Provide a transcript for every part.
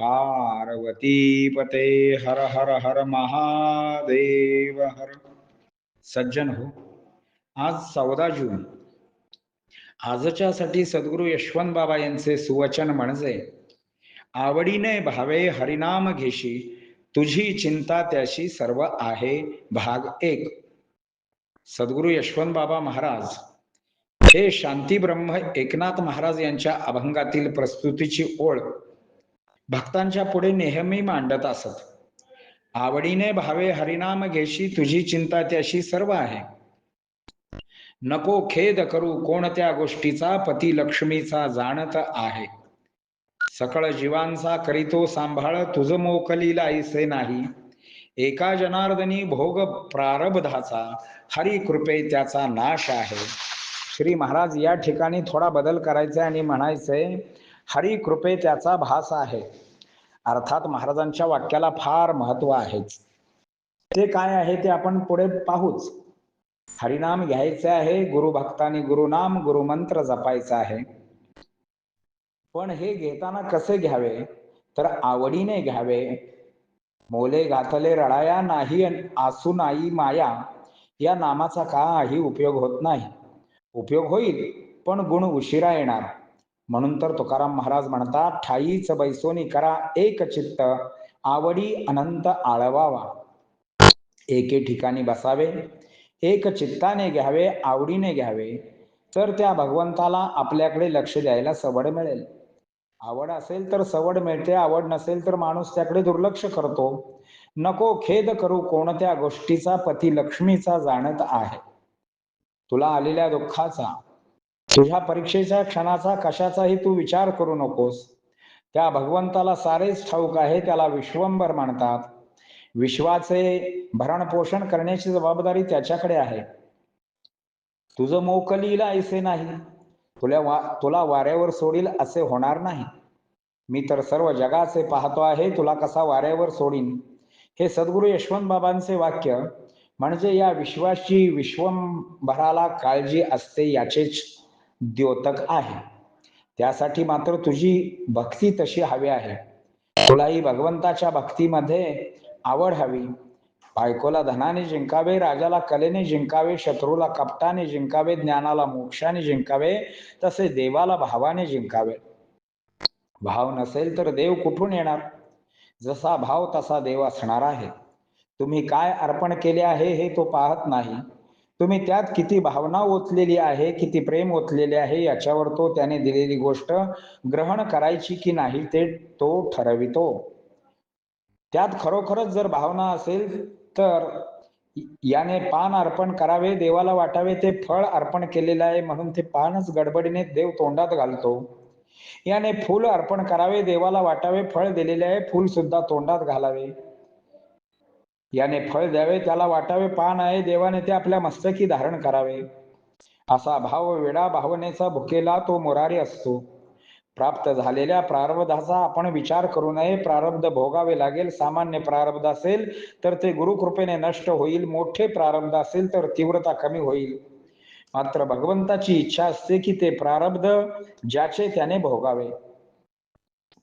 पार्वतीपते हर हर हर महादेव हर। सज्जन हो। आज चौदा जून। आजच्यासाठी सद्गुरू यशवंत बाबा यांचे सुवचन म्हणजे आवडीने भावे हरिनाम घेशी तुझी चिंता त्याशी सर्व आहे भाग एक। सद्गुरू यशवंत बाबा महाराज हे शांती ब्रह्म एकनाथ महाराज यांच्या अभंगातील प्रस्तुतीची ओळ भक्तांच्या पुढे नेहमी मांडत असत. आवडीने भावे हरिनाम घेशी तुझी चिंता त्याशी सर्व आहे. नको खेद करू कोणत्या गोष्टीचा पती लक्ष्मीचा जाणत आहे. सकळ जीवांचा करीतो सांभाळ तुझ मोकलीला ऐसे नाही. एका जनार्दनी भोग प्रारब्धाचा हरी कृपे त्याचा नाश आहे. श्री महाराज या ठिकाणी थोडा बदल करायचा आणि म्हणायचंय हरी कृपे त्याचा भास आहे. अर्थात महाराजांच्या वाक्याला फार महत्त्व आहेच. ते काय आहे ते आपण पुढे पाहूच. हरिनाम घ्यायचे आहे गुरुभक्तानी गुरुनाम गुरुमंत्र जपायचा आहे. पण हे घेताना कसे घ्यावे? तर आवडीने घ्यावे. मोले घातले रडाया नाही आसू नाही माया या नामाचा काही उपयोग होत नाही. उपयोग होईल पण गुण उशिरा येणार. म्हणून तर तुकाराम महाराज म्हणतात ठाईच बैसोनी करा एक चित्त आवडी अनंत आळवावा. एके ठिकाणी बसावे एक चित्ताने घ्यावे आवडीने घ्यावे तर त्या भगवंताला आपल्याकडे लक्ष द्यायला सवड मिळेल. आवड असेल तर सवड मिळते आवड नसेल तर माणूस त्याकडे दुर्लक्ष करतो. नको खेद करू कोणत्या गोष्टीचा पती लक्ष्मीचा जाणत आहे. तुला आलेल्या दुःखाचा तुझ्या परीक्षेच्या क्षणाचा कशाचाही तू विचार करू नकोस. त्या भगवंताला सारेच ठाऊक आहे त्याला विश्वंभर म्हणतात विश्वाचे भरण पोषण करण्याची जबाबदारी त्याच्याकडे आहे. तुझं मोकलीला ऐसे नाही. तुला वा तुला वाऱ्यावर सोडील असे होणार नाही. मी तर सर्व जगाचे पाहतो आहे तुला कसा वाऱ्यावर सोडीन. हे सद्गुरू यशवंत बाबांचे वाक्य म्हणजे या विश्वाची विश्वंभराला काळजी असते याचेच. द्योतक आहे. त्यासाठी मात्र तुझी भक्ती तशी हवी आहे. तुलाही भगवंताच्या भक्तीमध्ये आवड हवी. बायकोला धनाने जिंकावे राजाला कलेने जिंकावे शत्रूला कपटाने जिंकावे ज्ञानाला मोक्षाने जिंकावे तसे देवाला भावाने जिंकावे. भाव नसेल तर देव कुठून येणार? जसा भाव तसा देव असणार आहे. तुम्ही काय अर्पण केले आहे हे तो पाहत नाही. तुम्ही त्यात किती भावना ओतलेली आहे किती प्रेम ओतलेले आहे याच्यावर तो त्याने दिलेली गोष्ट ग्रहण करायची की नाही ते तो ठरवितो. त्यात खरोखरच जर भावना असेल तर याने पान अर्पण करावे देवाला वाटावे ते फळ अर्पण केलेलं आहे म्हणून ते पानच गडबडीने देव तोंडात घालतो. याने फूल अर्पण करावे देवाला वाटावे फळ दिलेले आहे फूल सुद्धा तोंडात घालावे. याने फळ द्यावे त्याला वाटावे पान आहे देवाने ते आपल्या मस्तकी धारण करावे. असा भाव वेडा भावनेचा भुकेला तो मुरारी असतो. प्राप्त झालेल्या प्रारब्धाचा आपण विचार करू नये. प्रारब्ध भोगावे लागेल सामान्य प्रारब्ध असेल तर ते गुरुकृपेने नष्ट होईल. मोठे प्रारब्ध असेल तर तीव्रता कमी होईल. मात्र भगवंताची इच्छा असते की ते प्रारब्ध ज्याचे त्याने भोगावे.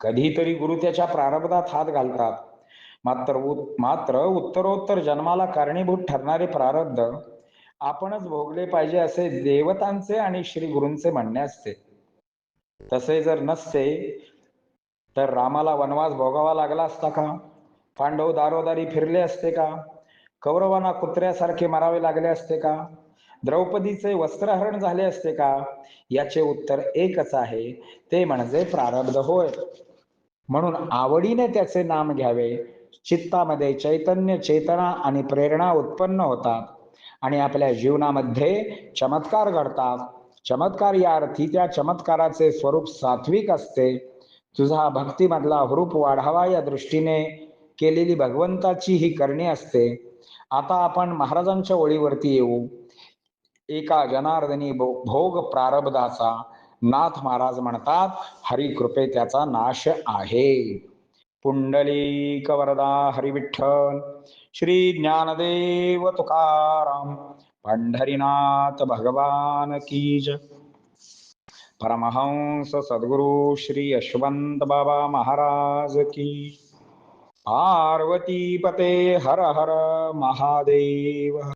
कधीतरी गुरु त्याच्या प्रारब्धात हात घालतात. मात्र मात्र उत्तरोत्तर जन्माला कारणीभूत ठरणारे प्रारब्ध आपणच भोगले पाहिजे असे देवतांचे आणि श्री गुरूंचे म्हणणे असते. तसे जर नसते तर रामाला वनवास भोगावा लागला असता का? पांडव दारोदारी फिरले असते का? कौरवांना कुत्र्यासारखे मारावे लागले असते का? द्रौपदीचे वस्त्रहरण झाले असते का? याचे उत्तर एकच आहे ते म्हणजे प्रारब्ध होय. म्हणून आवडीने त्याचे नाम घ्यावे चित्तामध्ये चैतन्य चेतना आणि प्रेरणा उत्पन्न होतात. आणि आपल्या जीवनामध्ये चमत्कार घडतात. चमत्कार या अर्थी त्या चमत्काराचे स्वरूप सात्विक असते. तुझा भक्तीमधला हुरूप वाढावा या दृष्टीने केलेली भगवंताची ही करणी असते. आता आपण महाराजांच्या ओळीवरती येऊ. एका जनार्दनी भो- भोग प्रारब्धाचा नाथ महाराज म्हणतात हरी कृपे त्याचा नाश आहे. पुण्डलीकवरदा वरदा हरी श्री ज्ञानदेव तुकाराम पंढरीनाथ भगवान कीज परमहंस सद्गुरु श्री यशवंत बाबा महाराज की पार्वती पते हर हर महादेव.